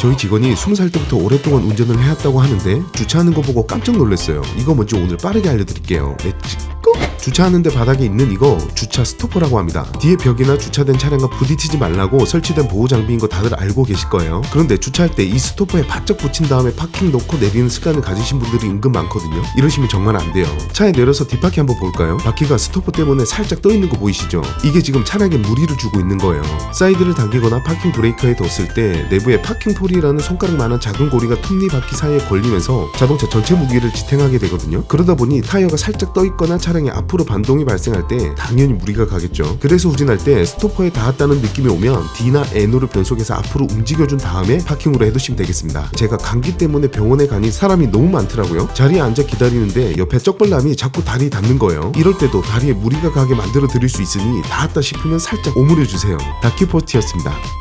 저희 직원이 20살 때부터 오랫동안 운전을 해왔다고 하는데 주차하는 거 보고 깜짝 놀랐어요. 이거 먼저 오늘 빠르게 알려드릴게요. 렛 츠고! 주차하는데 바닥에 있는 이거 주차 스토퍼라고 합니다. 뒤에 벽이나 주차된 차량과 부딪히지 말라고 설치된 보호 장비인 거 다들 알고 계실 거예요. 그런데 주차할 때 이 스토퍼에 바짝 붙인 다음에 파킹 놓고 내리는 습관을 가지신 분들이 은근 많거든요. 이러시면 정말 안 돼요. 차에 내려서 뒷바퀴 한번 볼까요? 바퀴가 스토퍼 때문에 살짝 떠 있는 거 보이시죠? 이게 지금 차량에 무리를 주고 있는 거예요. 사이드를 당기거나 파킹 브레이크에 뒀을 때 내부에 파킹 폴이라는 손가락만한 작은 고리가 톱니 바퀴 사이에 걸리면서 자동차 전체 무게를 지탱하게 되거든요. 그러다 보니 타이어가 살짝 떠 있거나 차량의 앞으로 반동이 발생할 때 당연히 무리가 가겠죠. 그래서 후진할 때 스토퍼에 닿았다는 느낌이 오면 D나 N으로 변속해서 앞으로 움직여준 다음에 파킹으로 해두시면 되겠습니다. 제가 감기 때문에 병원에 가니 사람이 너무 많더라고요. 자리에 앉아 기다리는데 옆에 쩍벌남이 자꾸 다리에 닿는 거예요. 이럴 때도 다리에 무리가 가게 만들어 드릴 수 있으니 닿았다 싶으면 살짝 오므려 주세요. 다큐포스트였습니다.